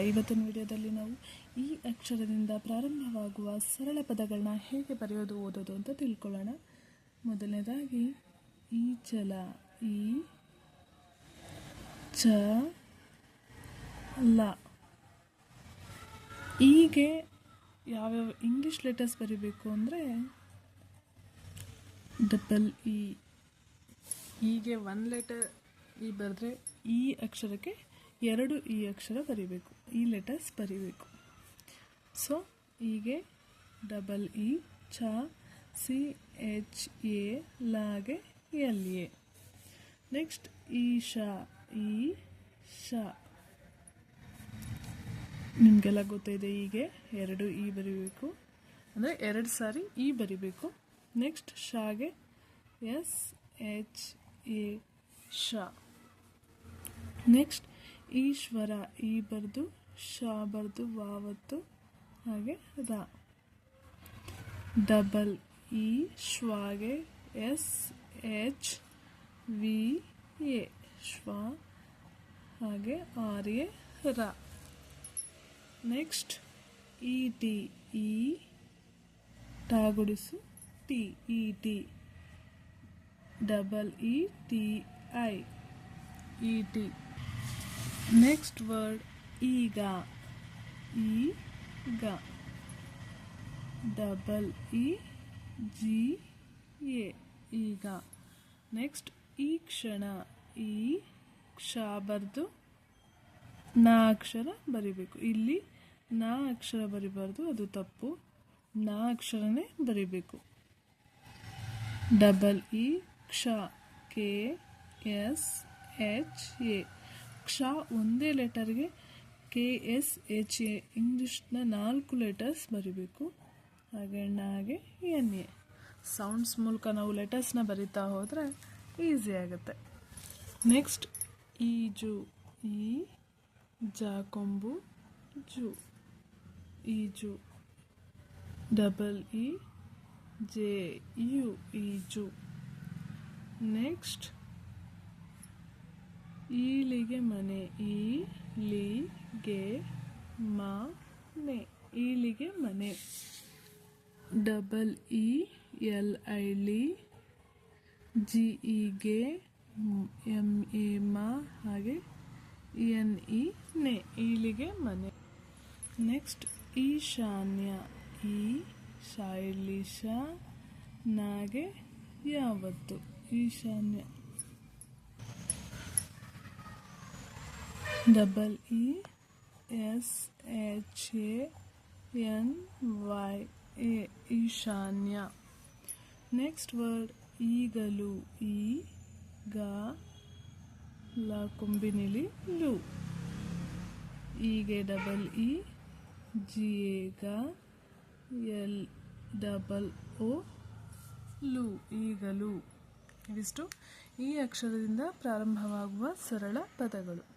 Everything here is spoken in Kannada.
ಇವತ್ತಿನ ವಿಡಿಯೋದಲ್ಲಿ ನಾವು ಈ ಅಕ್ಷರದಿಂದ ಪ್ರಾರಂಭವಾಗುವ ಸರಳ ಪದಗಳನ್ನ ಹೇಗೆ ಬರೆಯೋದು, ಓದೋದು ಅಂತ ತಿಳ್ಕೊಳ್ಳೋಣ. ಮೊದಲನೇದಾಗಿ, ಈ ಚಲ ಈ ಚ ಲ. ಹೀಗೆ ಯಾವ್ಯಾವ ಇಂಗ್ಲೀಷ್ ಲೆಟರ್ಸ್ ಬರಿಬೇಕು ಅಂದರೆ ಡಬಲ್ ಇ ಹೀಗೆ ಒನ್ ಲೆಟರ್ ಈ ಬರೆದ್ರೆ ಈ ಅಕ್ಷರಕ್ಕೆ ಎರಡು ಈ ಅಕ್ಷರ ಬರಿಬೇಕು, ಈ ಲೆಟರ್ಸ್ ಬರಿಬೇಕು. ಸೊ ಹೀಗೆ ಡಬಲ್ ಇ ಚ ಸಿ, ಎಚ್, ಎ ಲಾಗೆ ಎಲ್ ಎ. ನೆಕ್ಸ್ಟ್ ಈ ಶ ಈ ಶ. ನಿಮಗೆಲ್ಲ ಗೊತ್ತಿದೆ ಹೀಗೆ ಎರಡು ಇ ಬರಿಬೇಕು, ಅಂದರೆ ಎರಡು ಸಾರಿ ಇ ಬರಿಬೇಕು. ನೆಕ್ಸ್ಟ್ ಶಾಗೆ ಎಸ್ ಎಚ್ ಎ, ಶ. ನೆಕ್ಸ್ಟ್ ಈಶ್ವರ ಈ ಬರ್ದು ಶ ಬರ್ದು ವಾವತ್ತು, ಹಾಗೆ ರ. ಡಬಲ್ ಈ, ಶ್ವಾಗೆ, ಎಸ್, ಎಚ್, ವಿ, ಎ. ಶ್ವ, ಹಾಗೆ ಆರ್, ಎ, ರ. Next E T E ಟಾಗುಡಿಸು, T E T. Double E T, I. E T. Next word ಈಗ ಈಗ ಡಬಲ್ ಇ ಜಿ ಎ ಈಗ ನೆಕ್ಸ್ಟ್ ಈ ಕ್ಷಣ ಈ ಕ್ಷ ಬರೆದು ನಾ ಅಕ್ಷರ ಬರಿಬೇಕು. ಇಲ್ಲಿ ನಾ ಅಕ್ಷರ ಬರಿಬಾರ್ದು, ಅದು ತಪ್ಪು. ನಾ ಅಕ್ಷರನೇ ಬರಿಬೇಕು. ಡಬಲ್ ಇ ಕ್ಷ ಕೆ ಎಸ್ ಎಚ್ ಎ ಕ್ಷ ಒಂದೇ ಲೆಟರ್ಗೆ ಕೆ ಎಸ್ ಎಚ್ ಎ ಇಂಗ್ಲೀಷ್ನ ನಾಲ್ಕು ಲೆಟರ್ಸ್ ಬರೀಬೇಕು. ಹಾಗೆ ಹಾಗೆ ಎನ್ ಎ. ಸೌಂಡ್ಸ್ ಮೂಲಕ ನಾವು ಲೆಟರ್ಸ್ನ ಬರಿತಾ ಹೋದರೆ ಈಸಿ ಆಗುತ್ತೆ. ನೆಕ್ಸ್ಟ್ ಈಜು ಈ ಜಾಕೊಂಬು ಜು. ಈಜು ಡಬಲ್ ಇ, ಜೆ, ಯು ಈಜು ನೆಕ್ಸ್ಟ್ ಈಲಿಗೆ ಮನೆ ಈ ಲಿ ಗೆ ಮನೆ ಈಲಿಗೆ ಮನೆ. ಡಬಲ್ ಇ, ಎಲ್ ಐ ಲಿ, ಜಿ ಇಗೆ ಎಂ ಎ ಮ ಹಾಗೆ ಎನ್ ಇ ನೆ ಈಲಿಗೆ ಮನೆ. ನೆಕ್ಸ್ಟ್, ಈಶಾನ್ಯ, ಈ ಶಾಯಿಲಿ ಶಾ ನಾಗೆ ಯಾವತ್ತು? ಈಶಾನ್ಯ. Double E S H A N Y A ಈಶಾನ್ಯ. ನೆಕ್ಸ್ಟ್ ವರ್ಡ್ ಈಗಲು, ಈ, ಗ, ಲ, ಕೊಂಬಿನಿಲಿ, ಲು. ಈಗೆ ಡಬಲ್ ಇ ಜಿ ಎ ಗ ಎಲ್ ಡಬಲ್ ಓ ಲು, ಈಗಲು. ಇವಿಷ್ಟು ಈ ಅಕ್ಷರದಿಂದ ಪ್ರಾರಂಭವಾಗುವ ಸರಳ ಪದಗಳು.